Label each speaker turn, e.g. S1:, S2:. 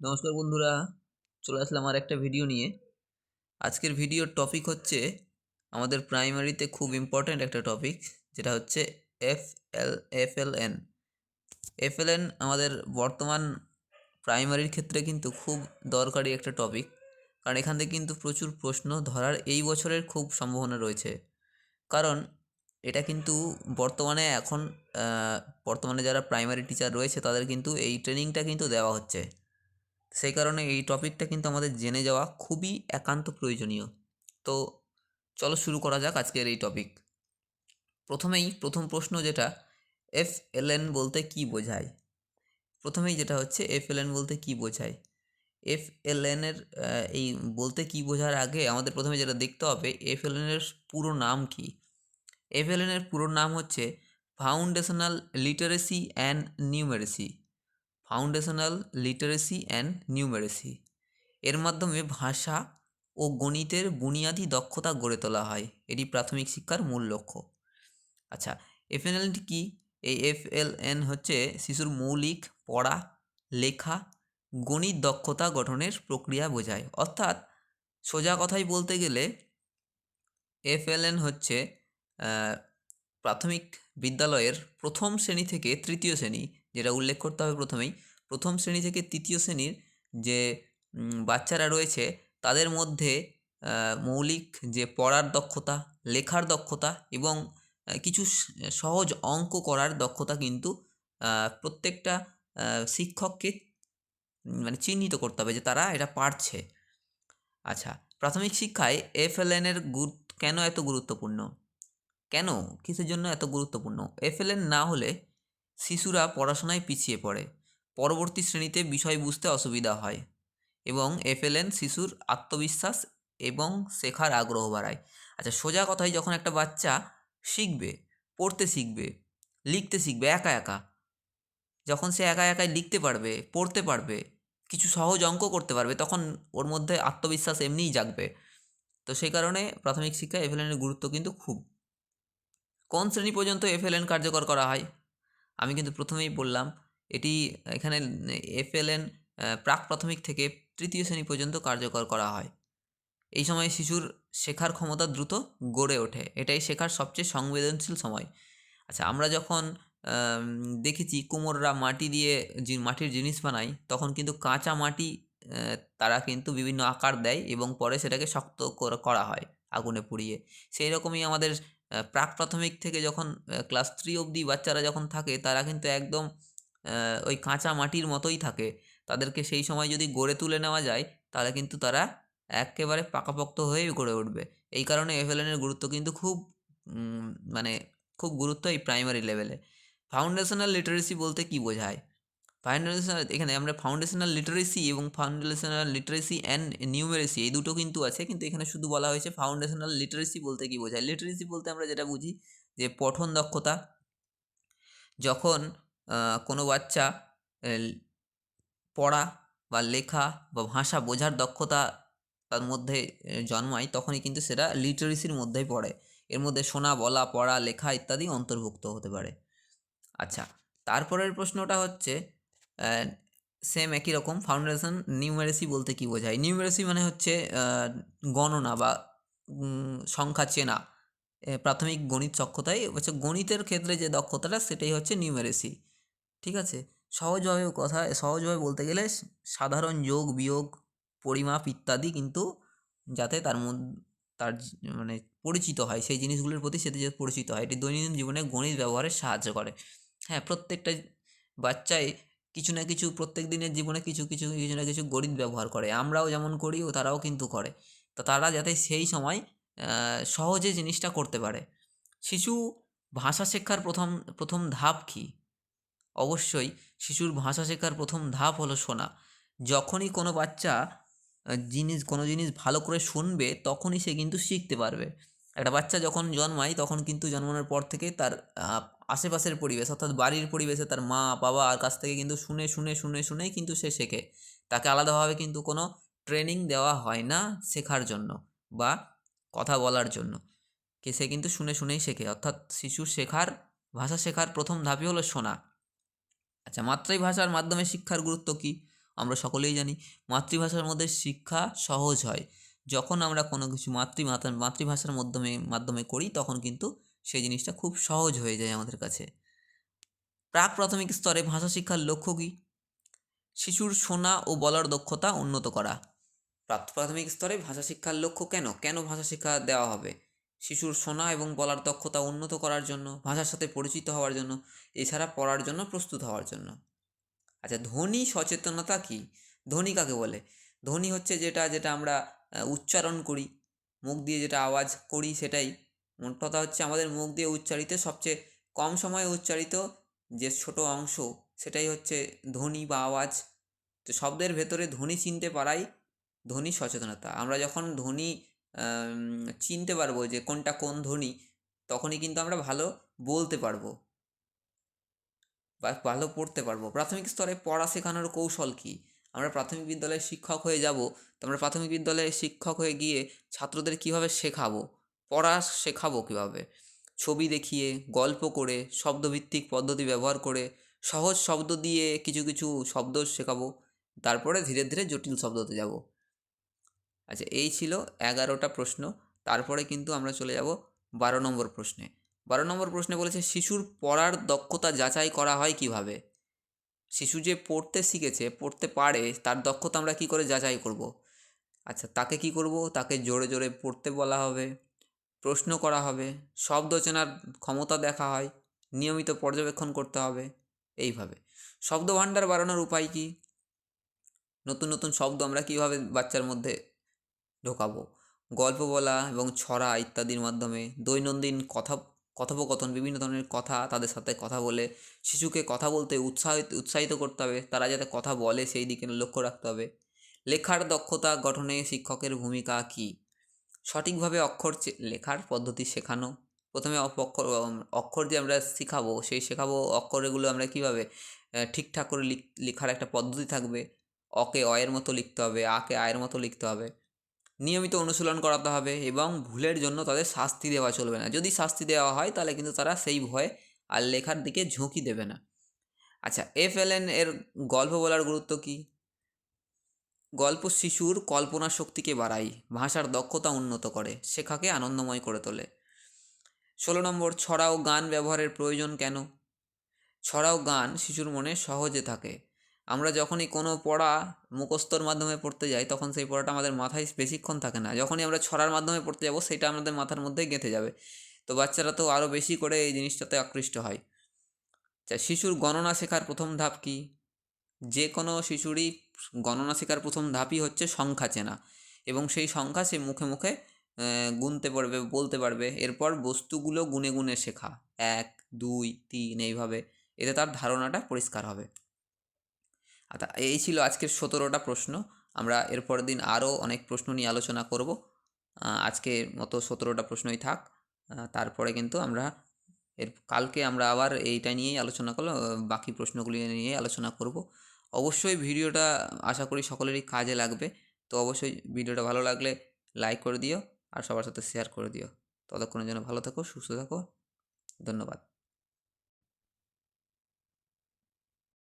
S1: নমস্কার বন্ধুরা, চলে আসলাম আর একটা ভিডিও নিয়ে। আজকের ভিডিওর টপিক হচ্ছে আমাদের প্রাইমারিতে খুব ইম্পর্ট্যান্ট একটা টপিক যেটা হচ্ছে F L F L N F L N আমাদের বর্তমান প্রাইমারির ক্ষেত্রে কিন্তু খুব দরকারি একটা টপিক কারণ এখান থেকে কিন্তু প্রচুর প্রশ্ন ধরার এই বছরের খুব সম্ভাবনা রয়েছে। কারণ এটা কিন্তু বর্তমানে এখন বর্তমানে যারা প্রাইমারি টিচার রয়েছে তাদের কিন্তু এই ট্রেনিংটা কিন্তু দেওয়া হচ্ছে। সেই কারণে এই টপিকটা কিন্তু আমাদের জেনে যাওয়া খুবই একান্ত প্রয়োজনীয়। তো চলো শুরু করা যাক আজকের এই টপিক। প্রথমেই প্রথম প্রশ্ন যেটা এফ এল এন বলতে কি বোঝায়? প্রথমেই যেটা হচ্ছে এফ এল এন বলতে কি বোঝায়? এফ এল এন এর আহ, এই বলতে কি বোঝার আগে আমাদের প্রথমে যেটা দেখতে হবে এফ এল এন এর পুরো নাম কি? এফ এল এন এর পুরো নাম হচ্ছে foundational literacy and numeracy foundational literacy and numeracy এর মাধ্যমে ভাষা ও গণিতের বুনিয়াদি দক্ষতা গড়ে তোলা হয়। এটি প্রাথমিক শিক্ষার মূল লক্ষ্য। আচ্ছা এফএনএলটি কি? এই এফ হচ্ছে শিশুর মৌলিক পড়া, লেখা, গণিত দক্ষতা গঠনের প্রক্রিয়া বোঝায়। অর্থাৎ সোজা কথাই বলতে গেলে এফএলএন হচ্ছে প্রাথমিক বিদ্যালয়ের প্রথম শ্রেণি থেকে তৃতীয় শ্রেণি যেটা উল্লেখ করতে হবে প্রথমেই, প্রথম শ্রেণি থেকে তৃতীয় শ্রেণির যে বাচ্চারা রয়েছে, তাদের মধ্যে মৌলিক যে পড়ার দক্ষতা, লেখার দক্ষতা এবং কিছু সহজ অঙ্ক করার দক্ষতা কিন্তু প্রত্যেকটা শিক্ষককে মানে চিহ্নিত করতে হবে যে তারা এটা পারছে। আচ্ছা প্রাথমিক শিক্ষায় এফএলএন এর গুরুত্ব কেন এত গুরুত্বপূর্ণ? কেন? কিসের জন্য এত গুরুত্বপূর্ণ? এফএলএন না হলে শিশুরা পড়াশোনায় পিছিয়ে পড়ে। পরবর্তী শ্রেণীতে বিষয় বুঝতে অসুবিধা হয় এবং এফএলএন শিশুর আত্মবিশ্বাস এবং শেখার আগ্রহ বাড়ায়। আচ্ছা সোজা কথায় যখন একটা বাচ্চা শিখবে, পড়তে শিখবে, লিখতে শিখবে, একা একা, যখন সে একা একাই লিখতে পারবে, পড়তে পারবে, কিছু সহজ অঙ্ক করতে পারবে, তখন ওর মধ্যে আত্মবিশ্বাস এমনিই জাগবে। তো সেই কারণে প্রাথমিক শিক্ষায় এফএলএনের গুরুত্ব কিন্তু খুব। কোন শ্রেণি পর্যন্ত এফএলএন কার্যকর করা হয়? আমি কিন্তু প্রথমেই বললাম, এটি এখানে এফএলএন প্রাক প্রাথমিক থেকে তৃতীয় শ্রেণি পর্যন্ত কার্যকর করা হয়। এই সময় শিশুর শেখার ক্ষমতা দ্রুত গড়ে ওঠে। এটাই শেখার সবচেয়ে সংবেদনশীল সময়। আচ্ছা আমরা যখন দেখেছি কুমোররা মাটি দিয়ে মাটির জিনিস বানায়, তখন কিন্তু কাঁচা মাটি তারা কিন্তু বিভিন্ন আকার দেয় এবং পরে সেটাকে শক্ত করা হয় আগুনে পুড়িয়ে। সেই রকমই আমাদের প্রাক প্রাথমিক থেকে যখন ক্লাস থ্রি অবধি বাচ্চারা যখন থাকে, তারা কিন্তু একদম ওই কাঁচা মাটির মতোই থাকে। তাদেরকে সেই সময় যদি গড়ে তুলে নেওয়া যায়, তাহলে কিন্তু তারা একেবারে পাকাপোক্ত হয়ে গড়ে উঠবে। এই কারণে এফএলএনের গুরুত্ব কিন্তু খুব মানে খুব গুরুত্ব এই প্রাইমারি লেভেলে। ফাউন্ডেশনাল লিটারেসি বলতে কি বোঝায়? ফাউন্ডেশনাল এখানে আমরা ফাউন্ডেশনাল লিটারেসি এবং ফাউন্ডেশনাল লিটারেসি অ্যান্ড নিউমেরেসি এই দুটো কিন্তু আছে, কিন্তু এখানে শুধু বলা হয়েছে ফাউন্ডেশনাল লিটারেসি বলতে কি বোঝায়? লিটারেসি বলতে আমরা যেটা বুঝি, যে পঠন দক্ষতা, যখন কোনো বাচ্চা পড়া বা লেখা বা ভাষা বোঝার দক্ষতা তার মধ্যে জন্মায়, তখনই কিন্তু সেটা লিটারেসির মধ্যেই পড়ে। এর মধ্যে শোনা, বলা, পড়া, লেখা ইত্যাদি অন্তর্ভুক্ত হতে পারে। আচ্ছা তারপরের প্রশ্নটা হচ্ছে সেম একই রকম ফাউন্ডেশন নিউমেরেসি বলতে কি বোঝায়? নিউমেরেসি মানে হচ্ছে গণনা বা সংখ্যা চেনা। প্রাথমিক গণিত সক্ষতায় হচ্ছে গণিতের ক্ষেত্রে যে দক্ষতাটা, সেটাই হচ্ছে নিউমেরেসি ঠিক আছে? সহজভাবে কথা, সহজভাবে বলতে গেলে সাধারণ যোগ, বিয়োগ, পরিমাপ ইত্যাদি কিন্তু যাতে তার মধ্যে তার মানে পরিচিত হয়, সেই জিনিসগুলোর প্রতি সেটি যে পরিচিত হয়, এটি দৈনন্দিন জীবনে গণিত ব্যবহারে সাহায্য করে। হ্যাঁ প্রত্যেকটা বাচ্চাই কিছু না কিছু প্রত্যেক দিনের জীবনে কিছু কিছু কিছু না কিছু গণিত ব্যবহার করে। আমরাও যেমন করি ও তারাও কিন্তু করে। তো তারা যাতে সেই সময় সহজে জিনিসটা করতে পারে। শিশু ভাষা শেখার প্রথম প্রথম ধাপ কী? অবশ্যই শিশুর ভাষা শেখার প্রথম ধাপ হলো শোনা। যখনই কোনো বাচ্চা জিনিস, কোনো জিনিস ভালো করে শুনবে, তখনই সে কিন্তু শিখতে পারবে। একটা বাচ্চা যখন জন্মায়, তখন কিন্তু জন্মানোর পর থেকে তার আশেপাশের পরিবেশ, অর্থাৎ বাড়ির পরিবেশে তার মা, বাবা আর কাছ থেকে কিন্তু শুনে শুনে শুনে, শুনেই কিন্তু সে শেখে। তাকে আলাদাভাবে কিন্তু কোনো ট্রেনিং দেওয়া হয় না শেখার জন্য বা কথা বলার জন্য। কে, সে কিন্তু শুনে, শুনেই শেখে। অর্থাৎ শিশু শেখার, ভাষা শেখার প্রথম ধাপই হলো শোনা। আচ্ছা মাতৃভাষার মাধ্যমে শিক্ষার গুরুত্ব কী? আমরা সকলেই জানি, মাতৃভাষার মধ্যে শিক্ষা সহজ হয়। যখন আমরা কোনো কিছু মাতৃ মাতৃভাষার মাধ্যমে মাধ্যমে করি, তখন কিন্তু সেই জিনিসটা খুব সহজ হয়ে যায় আমাদের কাছে। প্রাক প্রাথমিক স্তরে ভাষা শিক্ষার লক্ষ্য কী? শিশুর শোনা ও বলার দক্ষতা উন্নত করা। প্রাথমিক স্তরে ভাষা শিক্ষার লক্ষ্য কেন? কেন ভাষা শিক্ষা দেওয়া হবে? শিশুর শোনা এবং বলার দক্ষতা উন্নত করার জন্য, ভাষার সাথে পরিচিত হওয়ার জন্য, এছাড়া পড়ার জন্য প্রস্তুত হওয়ার জন্য। আচ্ছা ধ্বনি সচেতনতা কি? ধ্বনি কাকে বলে? ধ্বনি হচ্ছে যেটা যেটা আমরা উচ্চারণ করি। মুখ দিয়ে যেটা আওয়াজ করি সেটাই। মোট কথা হচ্ছে আমাদের মুখ দিয়ে উচ্চারিত সবচেয়ে কম সময়ে উচ্চারিত যে ছোট অংশ সেটাই হচ্ছে ধ্বনি বা আওয়াজ। তো শব্দের ভেতরে ধ্বনি চিনতে পারাই ধ্বনি সচেতনতা। আমরা যখন ধ্বনি চিনতে পারব যে কোনটা কোন ধ্বনি, তখনই কিন্তু আমরা ভালো বলতে পারব। বা ভালো পড়তে পারব। প্রাথমিক স্তরে পড়া শেখানোর কৌশল কী? আমরা প্রাথমিক বিদ্যালয়ে শিক্ষক হয়ে যাব, তো আমরা প্রাথমিক বিদ্যালয়ে শিক্ষক হয়ে গিয়ে ছাত্রদের কীভাবে শেখাবো? পড়া শেখাবো কীভাবে? ছবি দেখিয়ে, গল্প করে, শব্দভিত্তিক পদ্ধতি ব্যবহার করে, সহজ শব্দ দিয়ে কিছু কিছু শব্দ শেখাবো, তারপরে ধীরে ধীরে জটিল শব্দতে যাব। আচ্ছা এই ছিল এগারোটা প্রশ্ন, তারপরে কিন্তু আমরা চলে যাব বারো নম্বর প্রশ্নে। বারো নম্বর প্রশ্নে বলেছে, শিশুর পড়ার দক্ষতা যাচাই করা হয় কীভাবে? শিশু যে পড়তে শিখেছে, পড়তে পারে, তার দক্ষতা আমরা কি করে যাচাই করব? আচ্ছা তাকে কি করব? তাকে জোরে জোরে পড়তে বলা হবে, প্রশ্ন করা হবে, শব্দ চেনার ক্ষমতা দেখা হয়, নিয়মিত পর্যবেক্ষণ করতে হবে, এইভাবে। শব্দ ভাণ্ডার বাড়ানোর উপায় কী? নতুন নতুন শব্দ আমরা কীভাবে বাচ্চার মধ্যে ঢোকাবো? গল্প বলা এবং ছড়া ইত্যাদির মাধ্যমে দৈনন্দিন কথা কথোপকথন, বিভিন্ন ধরনের কথা তাদের সাথে কথা বলে, শিশুকে কথা বলতে উৎসাহিত উৎসাহিত করতে হবে, তারা যাতে কথা বলে সেই দিকে লক্ষ্য রাখতে হবে। লেখার দক্ষতা গঠনে শিক্ষকের ভূমিকা কী? সঠিকভাবে অক্ষর লেখার পদ্ধতি শেখানো। প্রথমে অক্ষর অক্ষর যে আমরা শেখাবো, সেই শেখাবো অক্ষরগুলো আমরা কীভাবে ঠিকঠাক করে লেখার একটা পদ্ধতি থাকবে। অকে, অয়ের মতো লিখতে হবে, আকে, আয়ের মতো লিখতে হবে। নিয়মিত অনুশীলন করাতে হবে এবং ভুলের জন্য তাদের শাস্তি দেওয়া চলবে না। যদি শাস্তি দেওয়া হয়, তাহলে কিন্তু তারা সেই ভয়ে আর লেখার দিকে ঝুঁকি দেবে না। আচ্ছা এফ এল এন এর গল্প বলার গুরুত্ব কী? গল্প শিশুর কল্পনা শক্তিকে বাড়ায়, ভাষার দক্ষতা উন্নত করে, শেখাকে আনন্দময় করে তোলে। ষোলো নম্বর ছড়া ও গান ব্যবহারের প্রয়োজন কেন? ছড়া ও গান শিশুর মনে সহজে থাকে। আমরা যখনই কোনো পড়া মুখস্থর মাধ্যমে পড়তে যাই, তখন সেই পড়াটা আমাদের মাথায় বেশিক্ষণ থাকে না। যখনই আমরা ছড়ার মাধ্যমে পড়তে যাব, সেটা আমাদের মাথার মধ্যেই গেঁথে যাবে। তো বাচ্চারা তো আরও বেশি করে এই জিনিসটাতে আকৃষ্ট হয়। শিশুর গণনা শেখার প্রথম ধাপ কী? যে কোনো শিশুরই গণনা শেখার প্রথম ধাপই হচ্ছে সংখ্যা চেনা। এবং সেই সংখ্যা সে মুখে মুখে গুনতে পারবে, বলতে পারবে। এরপর বস্তুগুলো গুনে গুনে শেখা। এক, দুই, তিন, এইভাবে। এতে তার ধারণাটা পরিষ্কার হবে। আচ্ছা এই ছিল আজকের সতেরোটা প্রশ্ন। আমরা এরপরের দিন আরও অনেক প্রশ্ন নিয়ে আলোচনা করব। আজকের মতো সতেরোটা প্রশ্নই থাক। তারপরে কিন্তু আমরা এর, কালকে আমরা আবার এইটা নিয়েই আলোচনা করল বাকি প্রশ্নগুলি নিয়ে আলোচনা করব। অবশ্যই ভিডিওটা আশা করি সকলেরই কাজে লাগবে। তো অবশ্যই ভিডিওটা ভালো লাগলে লাইক করে দিও আর সবার সাথে শেয়ার করে দিও। ততক্ষণের জন্য ভালো থাকো, সুস্থ থাকো। ধন্যবাদ।